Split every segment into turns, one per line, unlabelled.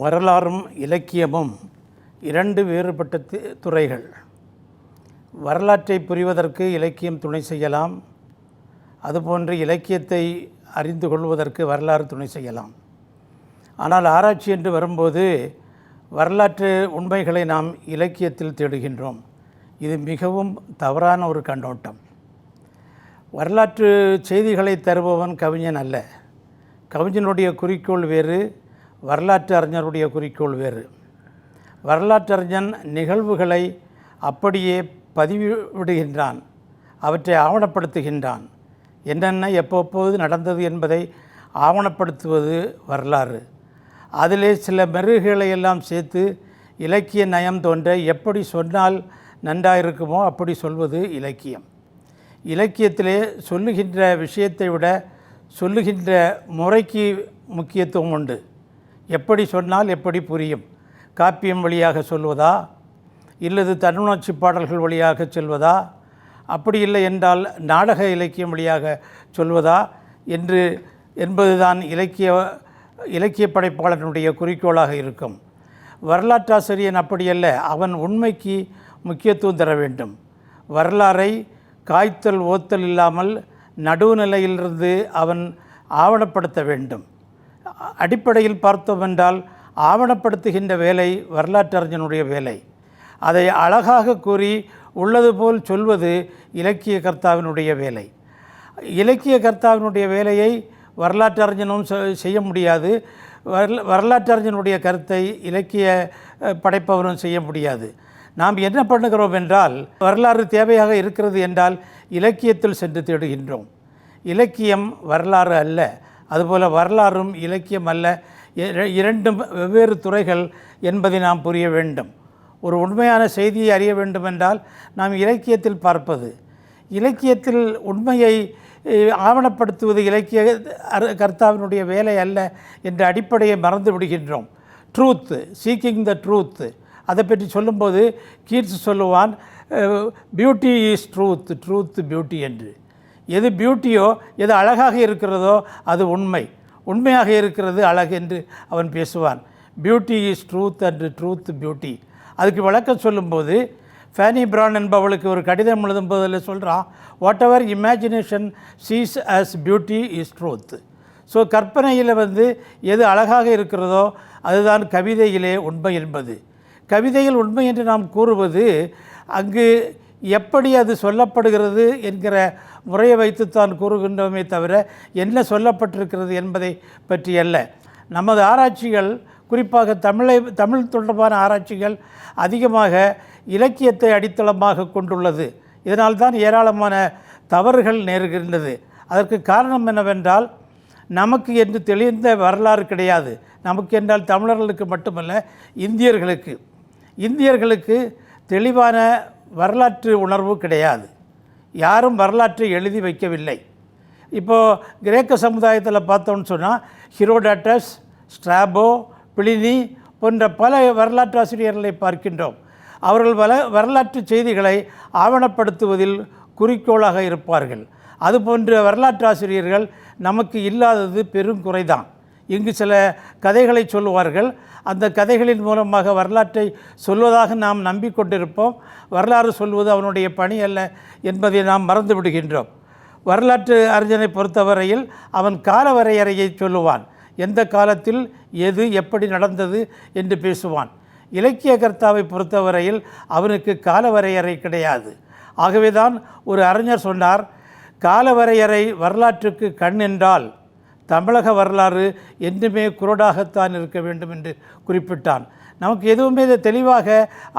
வரலாறும் இலக்கியமும் இரண்டு வேறுபட்ட துறைகள் வரலாற்றை புரிவதற்கு இலக்கியம் துணை செய்யலாம் அதுபோன்று இலக்கியத்தை அறிந்து கொள்வதற்கு வரலாறு துணை செய்யலாம் ஆனால் ஆராய்ச்சி என்று வரும்போது வரலாற்று உண்மைகளை நாம் இலக்கியத்தில் தேடுகின்றோம் இது மிகவும் தவறான ஒரு கண்ணோட்டம் வரலாற்று செய்திகளை தருபவன் கவிஞன் அல்ல கவிஞனுடைய குறிக்கோள் வேறு வரலாற்று அறிஞருடைய குறிக்கோள் வேறு வரலாற்றறிஞன் நிகழ்வுகளை அப்படியே பதிவிடுகின்றான் அவற்றை ஆவணப்படுத்துகின்றான் என்னென்ன எப்பப்போது நடந்தது என்பதை ஆவணப்படுத்துவது வரலாறு அதிலே சில மெருகுகளை எல்லாம் சேர்த்து இலக்கிய நயம் தோன்ற எப்படி சொன்னால் நன்றாயிருக்குமோ அப்படி சொல்வது இலக்கியம் இலக்கியத்திலே சொல்லுகின்ற விஷயத்தை விட சொல்லுகின்ற முறைக்கு முக்கியத்துவம் உண்டு எப்படி சொன்னால் எப்படி புரியும் காப்பியம் வழியாக சொல்வதா இல்லது தன்னுணர்ச்சி பாடல்கள் வழியாக செல்வதா அப்படி இல்லை என்றால் நாடக இலக்கியம் வழியாக சொல்வதா என்று என்பதுதான் இலக்கிய இலக்கிய படைப்பாளனுடைய குறிக்கோளாக இருக்கும் வரலாற்றாசிரியன் அப்படியல்ல அவன் உண்மைக்கு முக்கியத்துவம் தர வேண்டும் வரலாறை காய்த்தல் ஓத்தல் இல்லாமல் நடுவுநிலையிலிருந்து அவன் ஆவணப்படுத்த வேண்டும் அடிப்படையில் பார்த்தோம் என்றால் ஆவணப்படுத்துகின்ற வேலை வரலாற்றறிஞனுடைய வேலை அதை அழகாக கூறி உள்ளது போல் சொல்வது இலக்கிய கர்த்தாவினுடைய வேலை இலக்கிய கர்த்தாவினுடைய வேலையை வரலாற்றறிஞனும் செய்ய முடியாது வரல வரலாற்றறிஞனுடைய கருத்தை இலக்கிய படைப்பவரும் செய்ய முடியாது நாம் என்ன பண்ணுகிறோம் என்றால் வரலாறு தேவையாக இருக்கிறது என்றால் இலக்கியத்தில் சென்று தேடுகின்றோம் இலக்கியம் வரலாறு அல்ல அதுபோல் வரலாறும் இலக்கியம் அல்ல இரண்டும் வெவ்வேறு துறைகள் என்பதை நாம் புரிய வேண்டும் ஒரு உண்மையான செய்தியை அறிய வேண்டுமென்றால் நாம் இலக்கியத்தில் பார்ப்பது இலக்கியத்தில் உண்மையை ஆவணப்படுத்துவது இலக்கிய கர்த்தாவினுடைய வேலை அல்ல என்ற அடிப்படையை மறந்து விடுகின்றோம் ட்ரூத்து சீக்கிங் த ட்ரூத்து அதை பற்றி சொல்லும்போது கீர்ஸ் சொல்லுவான் beauty is truth truth beauty என்று எது பியூட்டியோ எது அழகாக இருக்கிறதோ அது உண்மை உண்மையாக இருக்கிறது அழகு என்று அவன் பேசுவான் beauty is truth and truth beauty அதுக்கு வழக்கம் சொல்லும்போது ஃபேனி பிரான் என்பவளுக்கு ஒரு கடிதம் எழுதும் போதில் சொல்கிறான் whatever imagination sees as beauty is truth so கற்பனையில் வந்து எது அழகாக இருக்கிறதோ அதுதான் கவிதையிலே உண்மை என்பது கவிதையில் உண்மை என்று நாம் கூறுவது அங்கு எப்படி அது சொல்லப்படுகிறது என்கிற முறையை வைத்துத்தான் கூறுகின்றோமே தவிர என்ன சொல்லப்பட்டிருக்கிறது என்பதை பற்றி அல்ல நமது ஆராய்ச்சிகள் குறிப்பாக தமிழை தமிழ் தொடர்பான ஆராய்ச்சிகள் அதிகமாக இலக்கியத்தை அடித்தளமாக கொண்டுள்ளது இதனால்தான் ஏராளமான தவறுகள் நேருகின்றது அதற்கு காரணம் என்னவென்றால் நமக்கு என்று தெளிந்த வரலாறு கிடையாது நமக்கு என்றால் தமிழர்களுக்கு மட்டுமல்ல இந்தியர்களுக்கு இந்தியர்களுக்கு தெளிவான வரலாற்று உணர்வு கிடையாது யாரும் வரலாற்றை எழுதி வைக்கவில்லை இப்போது கிரேக்க சமுதாயத்தில் பார்த்தோன்னு சொன்னால் ஹிரோடாட்டஸ் ஸ்ட்ராபோ பிளினி போன்ற பல வரலாற்று ஆசிரியர்களை பார்க்கின்றோம் அவர்கள் வள வரலாற்று செய்திகளை ஆவணப்படுத்துவதில் குறிக்கோளாக இருப்பார்கள் அதுபோன்ற வரலாற்று ஆசிரியர்கள் நமக்கு இல்லாதது பெரும் குறைதான் இங்கு சில கதைகளை சொல்லுவார்கள் அந்த கதைகளின் மூலமாக வரலாற்றை சொல்வதாக நாம் நம்பிக்கொண்டிருப்போம் வரலாறு சொல்வது அவனுடைய பணி அல்ல என்பதை நாம் மறந்து விடுகின்றோம் வரலாற்று அறிஞனை பொறுத்தவரையில் அவன் கால வரையறையை சொல்லுவான் எந்த காலத்தில் எது எப்படி நடந்தது என்று பேசுவான் இலக்கிய கர்த்தாவை பொறுத்தவரையில் அவனுக்கு கால வரையறை கிடையாது ஆகவேதான் ஒரு அறிஞர் சொன்னார் காலவரையறை வரலாற்றுக்கு கண் என்றால் தமிழக வரலாறு என்றுமே குரோடாகத்தான் இருக்க வேண்டும் என்று குறிப்பிட்டான் நமக்கு எதுவுமே இதை தெளிவாக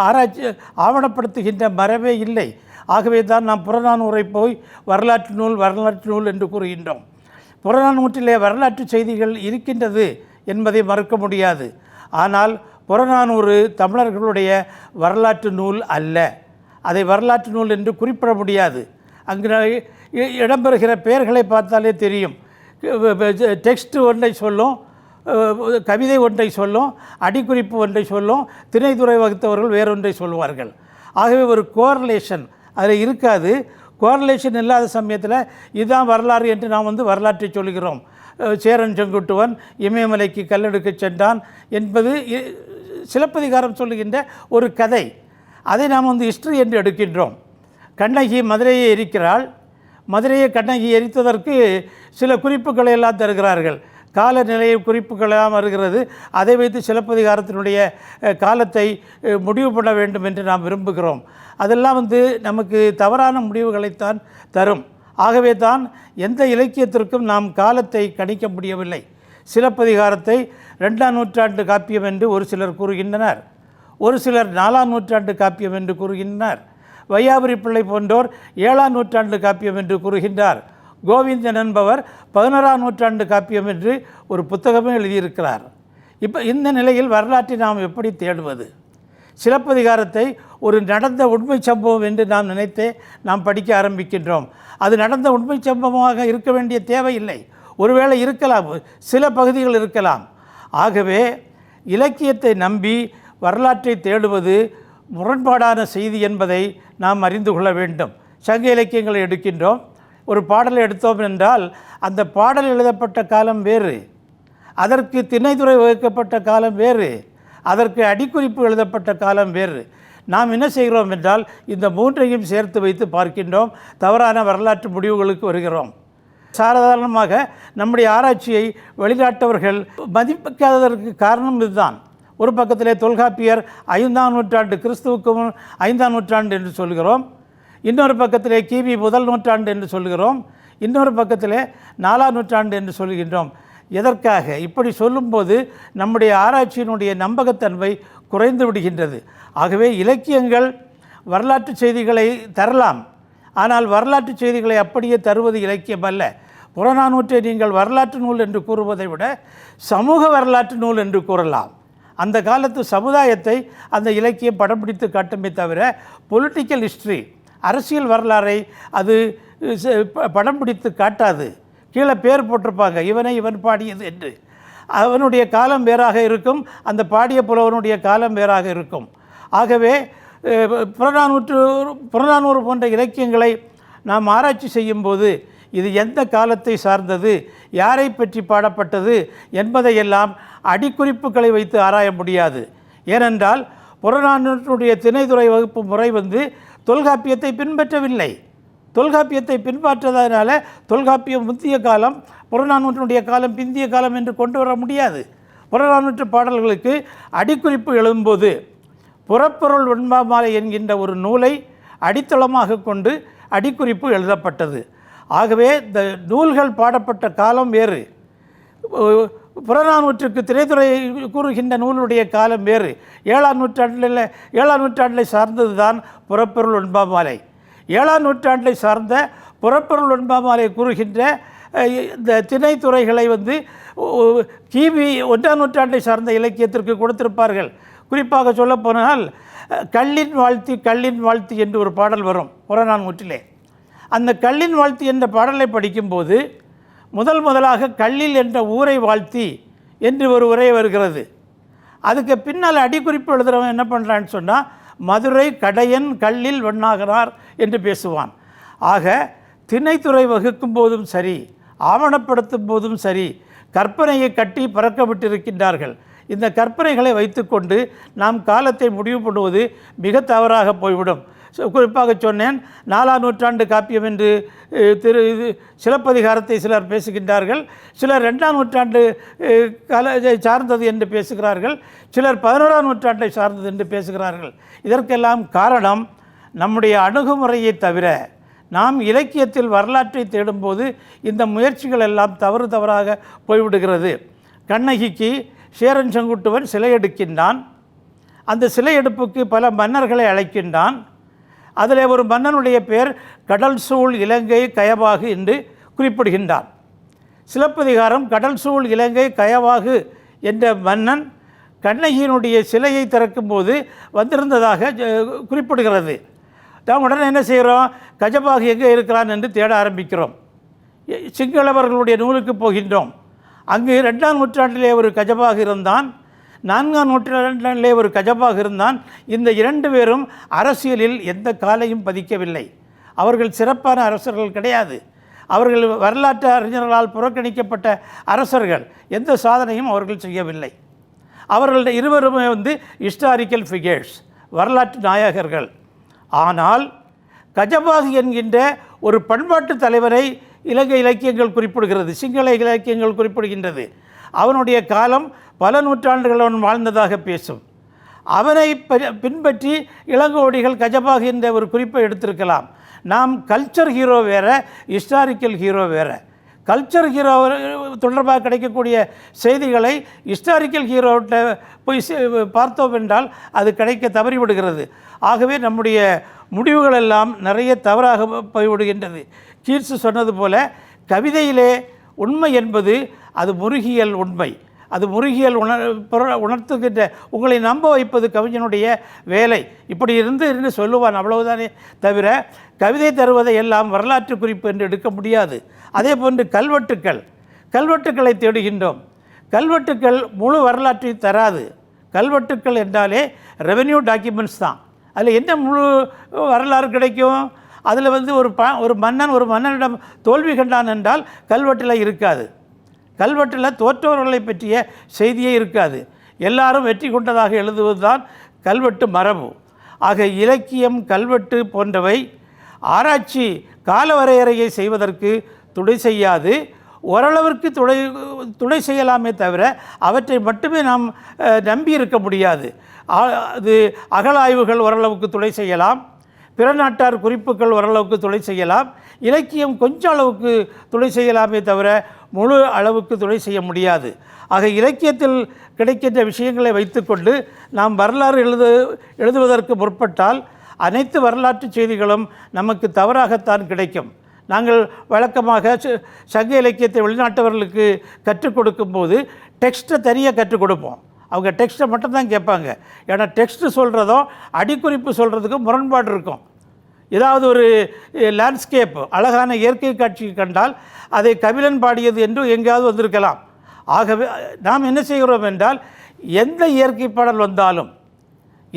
ஆராய்ச்சி ஆவணப்படுத்துகின்ற மரபே இல்லை ஆகவே தான் நாம் புறநானூரை போய் வரலாற்று நூல் வரலாற்று நூல் என்று கூறுகின்றோம் புறநானூற்றிலே வரலாற்று செய்திகள் இருக்கின்றது என்பதை மறுக்க முடியாது ஆனால் புறநானூறு தமிழர்களுடைய வரலாற்று நூல் அல்ல அதை வரலாற்று நூல் என்று குறிப்பிட முடியாது அங்கு இடம்பெறுகிற பெயர்களை பார்த்தாலே தெரியும் டெக்ஸ்ட் ஒன்றை சொல்லும் கவிதை ஒன்றை சொல்லும் அடிக்குறிப்பு ஒன்றை சொல்லும் திணைத்துறை வகுத்தவர்கள் வேறொன்றை சொல்வார்கள் ஆகவே ஒரு கோரலேஷன் அதில் இருக்காது கோரலேஷன் இல்லாத சமயத்தில் இதுதான் வரலாறு என்று நாம் வந்து வரலாற்றை சொல்கிறோம் சேரன் செங்குட்டுவன் இமயமலைக்கு கல்லெடுக்க சென்றான் என்பது சிலப்பதிகாரம் சொல்லுகின்ற ஒரு கதை அதை நாம் வந்து ஹிஸ்ட்ரி என்று எடுக்கின்றோம் கண்ணகி மதுரையே இருக்கிறாள் மதுரையை கண்ணகி எரித்ததற்கு சில குறிப்புகளை எல்லாம் தருகிறார்கள் காலநிலையை குறிப்புகளெல்லாம் வருகிறது அதை வைத்து சிலப்பதிகாரத்தினுடைய காலத்தை முடிவு பண்ண வேண்டும் என்று நாம் விரும்புகிறோம் அதெல்லாம் வந்து நமக்கு தவறான முடிவுகளைத்தான் தரும் ஆகவே தான் எந்த இலக்கியத்திற்கும் நாம் காலத்தை கணிக்க முடியவில்லை சிலப்பதிகாரத்தை ரெண்டாம் நூற்றாண்டு காப்பியம் என்று ஒரு சிலர் கூறுகின்றனர் ஒரு சிலர் நாலாம் நூற்றாண்டு காப்பியம் என்று கூறுகின்றனர் வையாபுரி பிள்ளை போன்றோர் ஏழாம் நூற்றாண்டு காப்பியம் என்று கூறுகின்றார் கோவிந்தன் என்பவர் பதினோராம் நூற்றாண்டு காப்பியம் என்று ஒரு புத்தகமே எழுதியிருக்கிறார் இப்போ இந்த நிலையில் வரலாற்றை நாம் எப்படி தேடுவது சிலப்பதிகாரத்தை ஒரு நடந்த உண்மை சம்பவம் என்று நாம் நினைத்தே நாம் படிக்க ஆரம்பிக்கின்றோம் அது நடந்த உண்மை சம்பவமாக இருக்க வேண்டிய தேவையில்லை ஒருவேளை இருக்கலாம் சில பகுதிகள் இருக்கலாம் ஆகவே இலக்கியத்தை நம்பி வரலாற்றை தேடுவது முரண்பாடான செய்தி என்பதை நாம் அறிந்து கொள்ள வேண்டும் சங்க இலக்கியங்களை எடுக்கின்றோம் ஒரு பாடலை எடுத்தோம் என்றால் அந்த பாடல் எழுதப்பட்ட காலம் வேறு அதற்கு திணைத்துறை வகுக்கப்பட்ட காலம் வேறு அதற்கு அடிக்குறிப்பு எழுதப்பட்ட காலம் வேறு நாம் என்ன செய்கிறோம் என்றால் இந்த மூன்றையும் சேர்த்து வைத்து பார்க்கின்றோம் தவறான வரலாற்று முடிவுகளுக்கு வருகிறோம் சாதாரணமாக நம்முடைய ஆராய்ச்சியை வெளிநாட்டவர்கள் மதிப்பிக்காததற்கு காரணம் இதுதான் ஒரு பக்கத்திலே தொல்காப்பியர் ஐந்தாம் நூற்றாண்டு கிறிஸ்துவுக்கு முன் ஐந்தாம் நூற்றாண்டு என்று சொல்கிறோம் இன்னொரு பக்கத்திலே கிபி முதல் நூற்றாண்டு என்று சொல்கிறோம் இன்னொரு பக்கத்திலே நாலாம் நூற்றாண்டு என்று சொல்கின்றோம் எதற்காக இப்படி சொல்லும்போது நம்முடைய ஆராய்ச்சியினுடைய நம்பகத்தன்மை குறைந்து விடுகின்றது ஆகவே இலக்கியங்கள் வரலாற்று செய்திகளை தரலாம் ஆனால் வரலாற்று செய்திகளை அப்படியே தருவது இலக்கியம் அல்ல புறநானூற்றை நீங்கள் வரலாற்று நூல் என்று கூறுவதை விட சமூக வரலாற்று நூல் என்று கூறலாம் அந்த காலத்து சமுதாயத்தை அந்த இலக்கியம் படம் பிடித்து காட்டுமே தவிர பொலிட்டிக்கல் ஹிஸ்ட்ரி அரசியல் வரலாறை அது படம் பிடித்து காட்டாது கீழே பேர் போட்டிருப்பாங்க இவனை இவன் பாடியது என்று அவனுடைய காலம் வேறாக இருக்கும் அந்த பாடிய புலவனுடைய காலம் வேறாக இருக்கும் ஆகவே புறநானூற்று புறநானூறு போன்ற இலக்கியங்களை நாம் ஆராய்ச்சி செய்யும்போது இது எந்த காலத்தை சார்ந்தது யாரை பற்றி பாடப்பட்டது என்பதையெல்லாம் அடிக்குறிப்புகளை வைத்து ஆராய முடியாது ஏனென்றால் புறநானூற்றுடைய திணைதுறை வகுப்பு முறை வந்து தொல்காப்பியத்தை பின்பற்றவில்லை தொல்காப்பியத்தை பின்பற்றதனால தொல்காப்பியம் முந்திய காலம் புறநானூற்றினுடைய காலம் பிந்திய காலம் என்று கொண்டு வர முடியாது புறநானூற்று பாடல்களுக்கு அடிக்குறிப்பு எழும்போது புறப்பொருள் ஒன்பாமலை என்கின்ற ஒரு நூலை அடித்தளமாக கொண்டு அடிக்குறிப்பு எழுதப்பட்டது ஆகவே இந்த நூல்கள் பாடப்பட்ட காலம் வேறு புறநானூற்றுக்கு திரைத்துறை கூறுகின்ற நூலுடைய காலம் வேறு ஏழாம் நூற்றாண்டில் ஏழாம் நூற்றாண்டை சார்ந்தது தான் புறப்பொருள் ஒன்பாமாலை ஏழாம் நூற்றாண்டை சார்ந்த புறப்பொருள் ஒன்பாமாலை கூறுகின்ற இந்த திணைத்துறைகளை வந்து கிபி ஒன்றாம் நூற்றாண்டை சார்ந்த இலக்கியத்திற்கு கொடுத்திருப்பார்கள் குறிப்பாக சொல்லப்போனால் கல்லின் வாழ்த்து கல்லின் வாழ்த்து என்று ஒரு பாடல் வரும் புறநானூற்றிலே அந்த கல்லின் வாழ்த்து என்ற பாடலை படிக்கும்போது முதல் முதலாக கல்லில் என்ற ஊரை வாழ்த்தி என்று ஒரு உரை வருகிறது அதுக்கு பின்னால் அடிக்குறிப்பு எழுதுகிறவன் என்ன பண்ணுறான்னு சொன்னால் மதுரை கடையன் கல்லில் வெண்ணாகிறார் என்று பேசுவான் ஆக திணைத்துறை வகுக்கும் போதும் சரி ஆவணப்படுத்தும் போதும் சரி கற்பனையை கட்டி பறக்க விட்டிருக்கின்றார்கள் இந்த கற்பனைகளை வைத்துக்கொண்டு நாம் காலத்தை முடிவு பண்ணுவது மிக தவறாக போய்விடும் குறிப்பாக சொன்னேன் நாலாம் நூற்றாண்டு காப்பியம் என்று திரு இது சிலப்பதிகாரத்தை சிலர் பேசுகின்றார்கள் சிலர் ரெண்டாம் நூற்றாண்டு கல சார்ந்தது என்று பேசுகிறார்கள் சிலர் பதினோராம் நூற்றாண்டை சார்ந்தது என்று பேசுகிறார்கள் இதற்கெல்லாம் காரணம் நம்முடைய அணுகுமுறையை தவிர நாம் இலக்கியத்தில் வரலாற்றை தேடும்போது இந்த முயற்சிகள் எல்லாம் தவறு தவறாக போய்விடுகிறது கண்ணகிக்கு சேரன் செங்குட்டுவன் சிலை எடுக்கின்றான் அந்த சிலை எடுப்புக்கு பல மன்னர்களை அழைக்கின்றான் அதில் ஒரு மன்னனுடைய பெயர் கடல் சூழ் இலங்கை கயவாகு என்று குறிப்பிடுகின்றார் சிலப்பதிகாரம் கடல் சூழ் இலங்கை கயவாகு என்ற மன்னன் கண்ணகியினுடைய சிலையை திறக்கும்போது வந்திருந்ததாக குறிப்பிடுகிறது நாம் உடனே என்ன செய்கிறோம் கஜபாகு எங்கே இருக்கிறான் என்று தேட ஆரம்பிக்கிறோம் சிங்களவர்களுடைய நூலுக்கு போகின்றோம் அங்கு ரெண்டாம் நூற்றாண்டிலே ஒரு கஜபாகு இருந்தான் நான்காம் நூற்றாண்டிலே ஒரு கஜபாக இருந்தான் இந்த இரண்டு பேரும் அரசியலில் எந்த காலையும் பதிக்கவில்லை அவர்கள் சிறப்பான அரசர்கள் கிடையாது அவர்கள் வரலாற்று அறிஞர்களால் புறக்கணிக்கப்பட்ட அரசர்கள் எந்த சாதனையும் அவர்கள் செய்யவில்லை அவர்களுடைய இருவருமே வந்து ஹிஸ்டாரிக்கல் ஃபிகர்ஸ் வரலாற்று நாயகர்கள் ஆனால் கஜபாகு என்கின்ற ஒரு பண்பாட்டு தலைவரை இலங்கை இலக்கியங்கள் குறிப்பிடுகிறது சிங்கள இலக்கியங்கள் குறிப்பிடுகின்றது அவனுடைய காலம் பல நூற்றாண்டுகள் அவன் வாழ்ந்ததாக பேசும் அவனை பின்பற்றி இளங்கோடிகள் கஜபாக இந்த ஒரு குறிப்பை எடுத்திருக்கலாம் நாம் கல்ச்சர் ஹீரோ வேறு ஹிஸ்டாரிக்கல் ஹீரோ வேறு கல்ச்சர் ஹீரோ தொடர்பாக கிடைக்கக்கூடிய செய்திகளை ஹிஸ்டாரிக்கல் ஹீரோட்ட போய் பார்த்தோம் என்றால் அது கிடைக்க தவறிவிடுகிறது ஆகவே நம்முடைய முடிவுகள் எல்லாம் நிறைய தவறாக போய்விடுகின்றது கீர்ஸ் சொன்னது போல கவிதையிலே உண்மை என்பது அது முருகியல் உண்மை அது முருகியல் உணர் உணர்த்துகின்ற உங்களை நம்ப வைப்பது கவிஞனுடைய வேலை இப்படி இருந்து என்று சொல்லுவான் அவ்வளவுதானே தவிர கவிதை தருவதை எல்லாம் வரலாற்று குறிப்பு என்று எடுக்க முடியாது அதே போன்று கல்வெட்டுக்கள் கல்வெட்டுக்களை தேடுகின்றோம் கல்வெட்டுக்கள் முழு வரலாற்றை தராது கல்வெட்டுக்கள் என்றாலே ரெவென்யூ டாக்குமெண்ட்ஸ் தான் அதில் என்ன முழு வரலாறு கிடைக்கும் அதில் வந்து ஒரு ப ஒரு மன்னன் ஒரு மன்னனிடம் தோல்வி கண்டான் என்றால் கல்வெட்டில் இருக்காது கல்வெட்டில் தோற்றவர்களை பற்றிய செய்தியே இருக்காது எல்லாரும் வெற்றி கொண்டதாக எழுதுவதுதான் கல்வெட்டு மரபு ஆக இலக்கியம் கல்வெட்டு போன்றவை ஆராய்ச்சி காலவரையறையை செய்வதற்கு துணை செய்யாது ஓரளவிற்கு துணை துணை செய்யலாமே தவிர அவற்றை மட்டுமே நாம் நம்பி இருக்க முடியாது அது அகலாய்வுகள் ஓரளவுக்கு துணை செய்யலாம் பிற நாட்டார் குறிப்புகள் ஓரளவுக்கு துணை செய்யலாம் இலக்கியம் கொஞ்ச அளவுக்கு துணை செய்யலாமே தவிர முழு அளவுக்கு துணை செய்ய முடியாது ஆக இலக்கியத்தில் கிடைக்கின்ற விஷயங்களை வைத்துக்கொண்டு நாம் வரலாறு எழுது எழுதுவதற்கு முற்பட்டால் அனைத்து வரலாற்று செய்திகளும் நமக்கு தவறாகத்தான் கிடைக்கும் நாங்கள் வழக்கமாக சங்க இலக்கியத்தை வெளிநாட்டவர்களுக்கு கற்றுக் கொடுக்கும்போது டெக்ஸ்ட்டை தனியாக கற்றுக் கொடுப்போம் அவங்க டெக்ஸ்ட்டை மட்டும்தான் கேட்பாங்க ஏன்னா டெக்ஸ்ட்டு சொல்கிறதும் அடிக்குறிப்பு சொல்கிறதுக்கும் முரண்பாடு இருக்கும் ஏதாவது ஒரு லேண்ட்ஸ்கேப் அழகான இயற்கை காட்சி கண்டால் அதை கபிலன் பாடியது என்று எங்கேயாவது வந்திருக்கலாம் ஆகவே நாம் என்ன செய்கிறோம் என்றால் எந்த இயற்கை பாடல் வந்தாலும்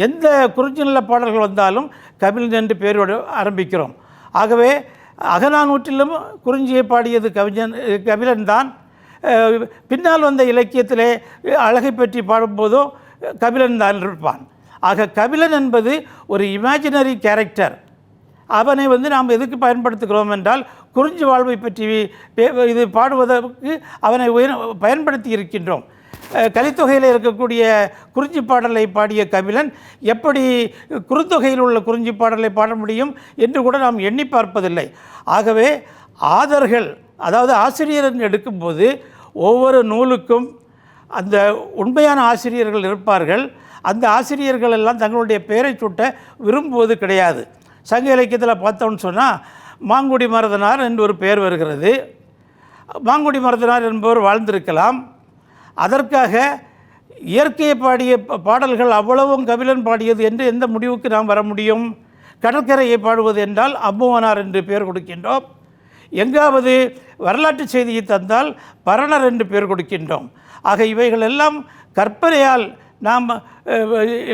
எந்த குறிஞ்சிநில பாடல்கள் வந்தாலும் கபிலன் என்று பெயரோடு ஆரம்பிக்கிறோம் ஆகவே அகநானூற்றிலும் குறிஞ்சியை பாடியது கவிஞன் கபிலன் தான் பின்னால் வந்த இலக்கியத்திலே அழகை பற்றி பாடும்போதோ கபிலன் தான் இருப்பான் ஆக கபிலன் என்பது ஒரு இமேஜினரி கேரக்டர் அவனை வந்து நாம் எதுக்கு பயன்படுத்துகிறோம் என்றால் குறிஞ்சி வாழ்வை பற்றி இது பாடுவதற்கு அவனை உயர் பயன்படுத்தி இருக்கின்றோம் கலித்தொகையில் இருக்கக்கூடிய குறிஞ்சி பாடலை பாடிய கபிலன் எப்படி குறுந்தொகையில் உள்ள குறிஞ்சி பாடலை பாட முடியும் என்று கூட நாம் எண்ணி பார்ப்பதில்லை ஆகவே ஆதர்கள் அதாவது ஆசிரியர் எடுக்கும்போது ஒவ்வொரு நூலுக்கும் அந்த உண்மையான ஆசிரியர்கள் இருப்பார்கள் அந்த ஆசிரியர்கள் எல்லாம் தங்களுடைய பெயரை சூட்ட விரும்புவது கிடையாது சங்க இலக்கியத்தில் பார்த்தோம்னு சொன்னால் மாங்குடி மருதனார் என்று ஒரு பெயர் வருகிறது மாங்குடி மருதனார் என்பவர் வாழ்ந்திருக்கலாம் அதற்காக இயற்கையை பாடிய பாடல்கள் அவ்வளவும் கபிலன் பாடியது என்று எந்த முடிவுக்கு நாம் வர முடியும் கடற்கரையை பாடுவது என்றால் அம்புவனார் என்று பெயர் கொடுக்கின்றோம் எங்காவது வரலாற்று செய்தியை தந்தால் பரணர் என்று பெயர் கொடுக்கின்றோம் ஆக இவைகளெல்லாம் கற்பனையால் நாம்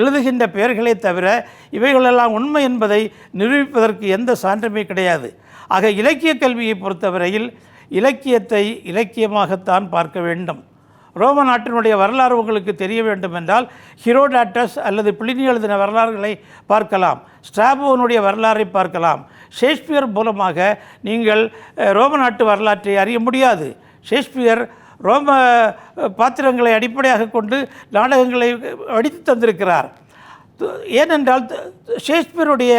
எழுதுகின்ற பெயர்களே தவிர இவைகளெல்லாம் உண்மை என்பதை நிரூபிப்பதற்கு எந்த சான்றுமே கிடையாது ஆக இலக்கிய கல்வியை பொறுத்தவரையில் இலக்கியத்தை இலக்கியமாகத்தான் பார்க்க வேண்டும் ரோம நாட்டினுடைய வரலாறு உங்களுக்கு தெரிய வேண்டும் என்றால் ஹிரோடாட்டஸ் அல்லது பிளினி எழுதின வரலாறுகளை பார்க்கலாம் ஸ்ட்ராபோனுடைய வரலாறை பார்க்கலாம் ஷேக்ஸ்பியர் மூலமாக நீங்கள் ரோம நாட்டு வரலாற்றை அறிய முடியாது ஷேக்ஸ்பியர் ரோம பாத்திரங்களை அடிப்படையாக கொண்டு நாடகங்களை அடித்து தந்திருக்கிறார் ஏனென்றால் ஷேக்ஸ்பியருடைய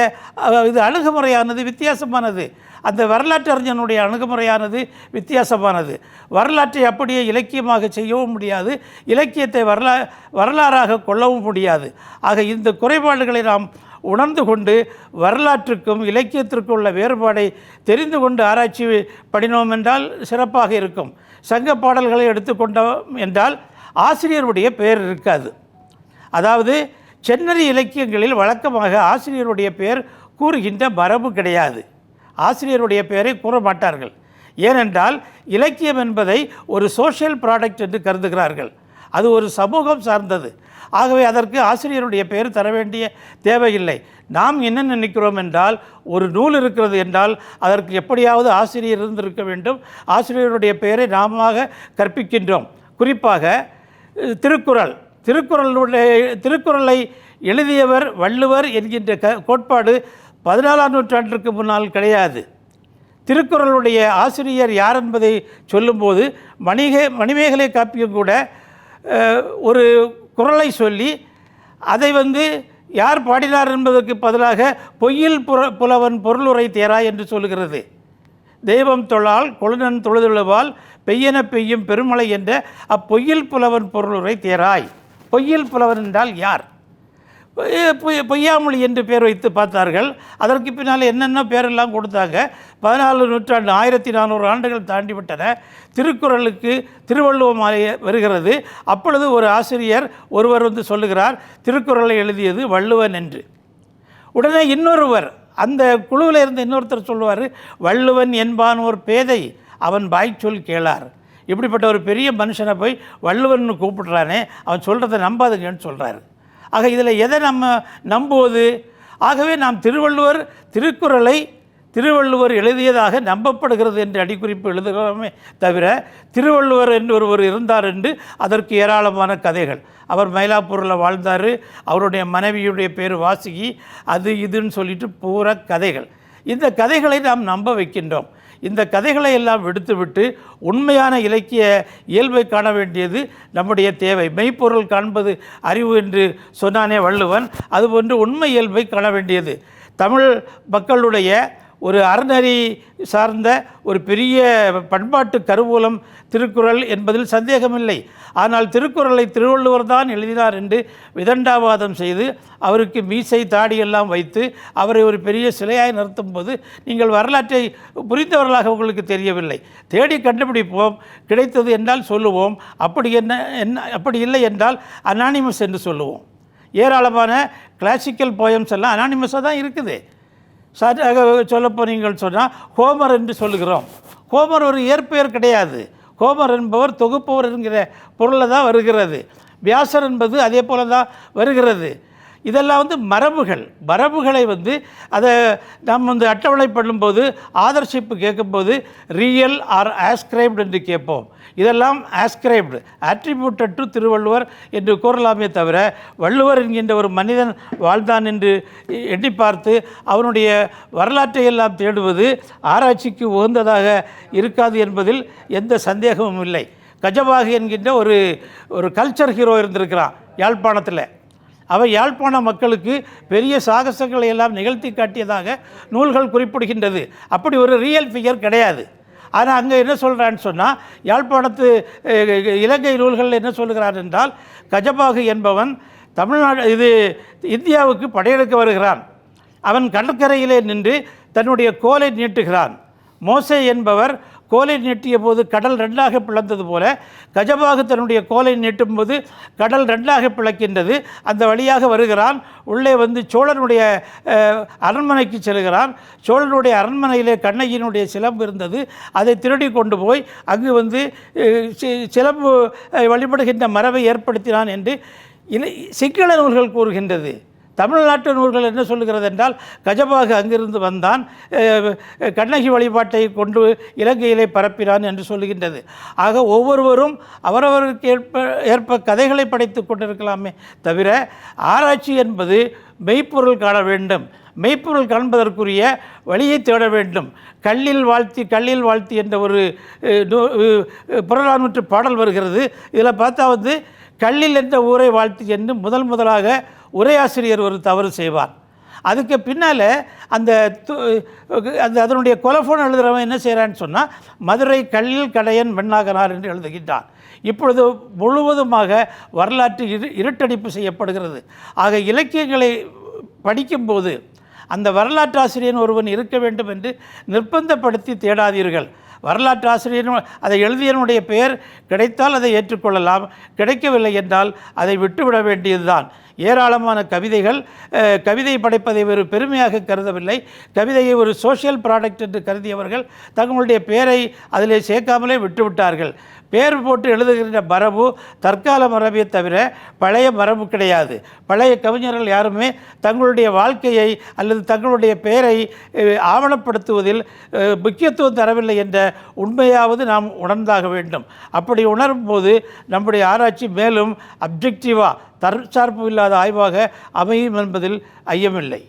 இது அணுகுமுறையானது வித்தியாசமானது அந்த வரலாற்று அறிஞனுடைய அணுகுமுறையானது வித்தியாசமானது வரலாற்றை அப்படியே இலக்கியமாக செய்யவும் முடியாது இலக்கியத்தை வரலா வரலாறாக கொள்ளவும் முடியாது ஆக இந்த குறைபாடுகளை நாம் உணர்ந்து கொண்டு வரலாற்றுக்கும் இலக்கியத்திற்கும் உள்ள வேறுபாடை தெரிந்து கொண்டு ஆராய்ச்சி பண்ணினோம் என்றால் சிறப்பாக இருக்கும் சங்க பாடல்களை எடுத்துக்கொண்டோம் என்றால் ஆசிரியருடைய பெயர் இருக்காது அதாவது சென்னறி இலக்கியங்களில் வழக்கமாக ஆசிரியருடைய பெயர் கூறுகின்ற மரபு கிடையாது ஆசிரியருடைய பெயரை கூற மாட்டார்கள் ஏனென்றால் இலக்கியம் என்பதை ஒரு சோஷியல் ப்ராடக்ட் என்று கருதுகிறார்கள் அது ஒரு சமூகம் சார்ந்தது ஆகவே அதற்கு ஆசிரியருடைய பெயர் தர வேண்டிய தேவையில்லை நாம் என்ன நினைக்கிறோம் என்றால் ஒரு நூல் இருக்கிறது என்றால் அதற்கு எப்படியாவது ஆசிரியர் இருந்திருக்க வேண்டும் ஆசிரியருடைய பெயரை நாம கற்பிக்கின்றோம் குறிப்பாக திருக்குறள் திருக்குறளுடைய திருக்குறளை எழுதியவர் வள்ளுவர் என்கின்ற க கோட்பாடு பதினாலாம் நூற்றாண்டிற்கு முன்னால் கிடையாது திருக்குறளுடைய ஆசிரியர் யார் என்பதை சொல்லும்போது மணிகே மணிமேகலை காப்பியம் கூட ஒரு குரலை சொல்லி அதை வந்து யார் பாடினார் என்பதற்கு பதிலாக பொய்யில் புற புலவன் பொருளுரை தேரா என்று சொல்லுகிறது தெய்வம் தொழால் கொழுநன் தொழுதுழுவால் பெய்யென பெய்யும் பெருமலை என்ற அப்பொய்யில் புலவன் பொருளுரை தேராய் பொய்யில் புலவன் என்றால் யார் பொய்யாமொழி என்று பெயர் வைத்து பார்த்தார்கள் அதற்கு பின்னால் என்னென்ன பேரெல்லாம் கொடுத்தாங்க பதினாலு நூற்றாண்டு ஆயிரத்தி நானூறு ஆண்டுகள் தாண்டிவிட்டன திருக்குறளுக்கு திருவள்ளுவ மாலை வருகிறது அப்பொழுது ஒரு ஆசிரியர் ஒருவர் வந்து சொல்லுகிறார் திருக்குறளை எழுதியது வள்ளுவன் என்று உடனே இன்னொருவர் அந்த குழுவில் இருந்த இன்னொருத்தர் சொல்லுவார் வள்ளுவன் என்பான் ஒரு பேதை அவன் பாய்ச்சொல் கேளார் இப்படிப்பட்ட ஒரு பெரிய மனுஷனை போய் வள்ளுவன் கூப்பிடுறானே அவன் சொல்கிறத நம்பாதுங்கன்னு சொல்கிறாரு ஆக இதில் எதை நம்ம நம்புவது ஆகவே நாம் திருவள்ளுவர் திருக்குறளை திருவள்ளுவர் எழுதியதாக நம்பப்படுகிறது என்று அடிக்குறிப்பு எழுதுகிறோமே தவிர திருவள்ளுவர் என்று ஒருவர் இருந்தார் என்று அதற்கு ஏராளமான கதைகள் அவர் மயிலாப்பூரில் வாழ்ந்தார் அவருடைய மனைவியுடைய பேர் வாசுகி அது இதுன்னு சொல்லிட்டு பூரா கதைகள் இந்த கதைகளை நாம் நம்ப வைக்கின்றோம் இந்த கதைகளை எல்லாம் விடுத்துவிட்டு உண்மையான இலக்கிய இயல்பை காண வேண்டியது நம்முடைய தேவை மெய்ப்பொருள் காண்பது அறிவு என்று சொன்னானே வள்ளுவன் அதுபோன்று உண்மை இயல்பை காண வேண்டியது தமிழ் மக்களுடைய ஒரு அறநெறி சார்ந்த ஒரு பெரிய பண்பாட்டு கருவூலம் திருக்குறள் என்பதில் சந்தேகமில்லை ஆனால் திருக்குறளை திருவள்ளுவர் தான் எழுதினார் என்று விதண்டாவாதம் செய்து அவருக்கு மீசை தாடி எல்லாம் வைத்து அவரை ஒரு பெரிய சிலையாய் நிறுத்தும் போது நீங்கள் வரலாற்றை புரிந்தவர்களாக உங்களுக்கு தெரியவில்லை தேடி கண்டுபிடிப்போம் கிடைத்தது என்றால் சொல்லுவோம் அப்படி என்ன என்ன அப்படி இல்லை என்றால் அனானிமஸ் என்று சொல்லுவோம் ஏராளமான கிளாசிக்கல் போயம்ஸ் எல்லாம் அனானிமஸாக தான் இருக்குது சரியாக சொல்ல போனீங்கன்னு சொன்னால் ஹோமர் என்று சொல்லுகிறோம் ஹோமர் ஒரு இயற்பெயர் கிடையாது ஹோமர் என்பவர் தொகுப்பவர் என்கிற பொருளை தான் வருகிறது வியாசர் என்பது அதே போல தான் வருகிறது இதெல்லாம் வந்து மரபுகள் மரபுகளை வந்து அதை நாம் வந்து அட்டவணைப்படும் போது ஆதர்ஷிப்பு கேட்கும்போது ரியல் ஆர் ஆஸ்கிரைப்டு என்று கேட்போம் இதெல்லாம் ஆஸ்கிரைப்டு ஆட்ரிபியூட்டட் டு திருவள்ளுவர் என்று கூறலாமே தவிர வள்ளுவர் என்கின்ற ஒரு மனிதன் வாழ்ந்தான் என்று எண்ணி பார்த்து அவனுடைய வரலாற்றை எல்லாம் தேடுவது ஆராய்ச்சிக்கு உகந்ததாக இருக்காது என்பதில் எந்த சந்தேகமும் இல்லை கஜபாகு என்கின்ற ஒரு ஒரு கல்ச்சர் ஹீரோ இருந்திருக்கிறான் யாழ்ப்பாணத்தில் அவை யாழ்ப்பாண மக்களுக்கு பெரிய சாகசங்களை எல்லாம் நிகழ்த்தி காட்டியதாக நூல்கள் குறிப்பிடுகின்றது அப்படி ஒரு ரியல் ஃபிகர் கிடையாது ஆனால் அங்கே என்ன சொல்கிறான்னு சொன்னால் யாழ்ப்பாணத்து இலங்கை நூல்கள் என்ன சொல்கிறார் என்றால் கஜபாகு என்பவன் தமிழ்நாடு இது இந்தியாவுக்கு படையெடுக்க வருகிறான் அவன் கடற்கரையிலே நின்று தன்னுடைய கோலை நீட்டுகிறான் மோசே என்பவர் கோலை நெட்டிய போது கடல் ரெண்டாக பிளந்தது போல கஜபாக தன்னுடைய கோலை நெட்டும் போது கடல் ரெண்டாக பிளக்கின்றது அந்த வழியாக வருகிறான் உள்ளே வந்து சோழனுடைய அரண்மனைக்கு செல்கிறான் சோழனுடைய அரண்மனையிலே கண்ணகியினுடைய சிலம்பு இருந்தது அதை திருடி கொண்டு போய் அங்கு வந்து சிலம்பு வழிபடுகின்ற மரபை ஏற்படுத்தினான் என்று சிங்கள நூல்கள் கூறுகின்றது தமிழ்நாட்டு நூல்கள் என்ன சொல்லுகிறது என்றால் கஜபாகு அங்கிருந்து வந்தான் கண்ணகி வழிபாட்டை கொண்டு இலங்கையிலே பரப்பினான் என்று சொல்லுகின்றது ஆக ஒவ்வொருவரும் அவரவருக்கு ஏற்ப ஏற்ப கதைகளை படைத்து கொண்டிருக்கலாமே தவிர ஆராய்ச்சி என்பது மெய்ப்பொருள் காண வேண்டும் மெய்ப்பொருள் காண்பதற்குரிய வழியை தேட வேண்டும் கல்லில் வாழ்த்தி கல்லில் வாழ்த்தி என்ற ஒரு புறநானூற்று பாடல் வருகிறது இதில் பார்த்தா வந்து கல்லில் என்ற ஊரை வாழ்த்தி என்று முதல் முதலாக உரையாசிரியர் ஒரு தவறு செய்வார் அதுக்கு பின்னால் அந்த அந்த அதனுடைய கொலஃபோன் எழுதுகிறவன் என்ன செய்கிறான்னு சொன்னால் மதுரை கல்லில் கடையன் வெண்ணாகனார் என்று எழுதுகின்றார் இப்பொழுது முழுவதுமாக வரலாற்று இரு இருட்டடிப்பு செய்யப்படுகிறது ஆக இலக்கியங்களை படிக்கும்போது அந்த ஆசிரியன் ஒருவன் இருக்க வேண்டும் என்று நிர்பந்தப்படுத்தி தேடாதீர்கள் வரலாற்று ஆசிரியர் அதை எழுதியனுடைய பெயர் கிடைத்தால் அதை ஏற்றுக்கொள்ளலாம் கிடைக்கவில்லை என்றால் அதை விட்டுவிட வேண்டியதுதான் ஏராளமான கவிதைகள் கவிதை படைப்பதை ஒரு பெருமையாக கருதவில்லை கவிதையை ஒரு சோஷியல் ப்ராடக்ட் என்று கருதியவர்கள் தங்களுடைய பெயரை அதிலே சேர்க்காமலே விட்டுவிட்டார்கள் பேர் போட்டு எழுதுகின்ற மரபு தற்கால மரபை தவிர பழைய மரபு கிடையாது பழைய கவிஞர்கள் யாருமே தங்களுடைய வாழ்க்கையை அல்லது தங்களுடைய பெயரை ஆவணப்படுத்துவதில் முக்கியத்துவம் தரவில்லை என்ற உண்மையாவது நாம் உணர்ந்தாக வேண்டும் அப்படி உணரும் போது நம்முடைய ஆராய்ச்சி மேலும் அப்ஜெக்டிவாக தற்சார்பு இல்லாத ஆய்வாக அமையும் என்பதில் ஐயமில்லை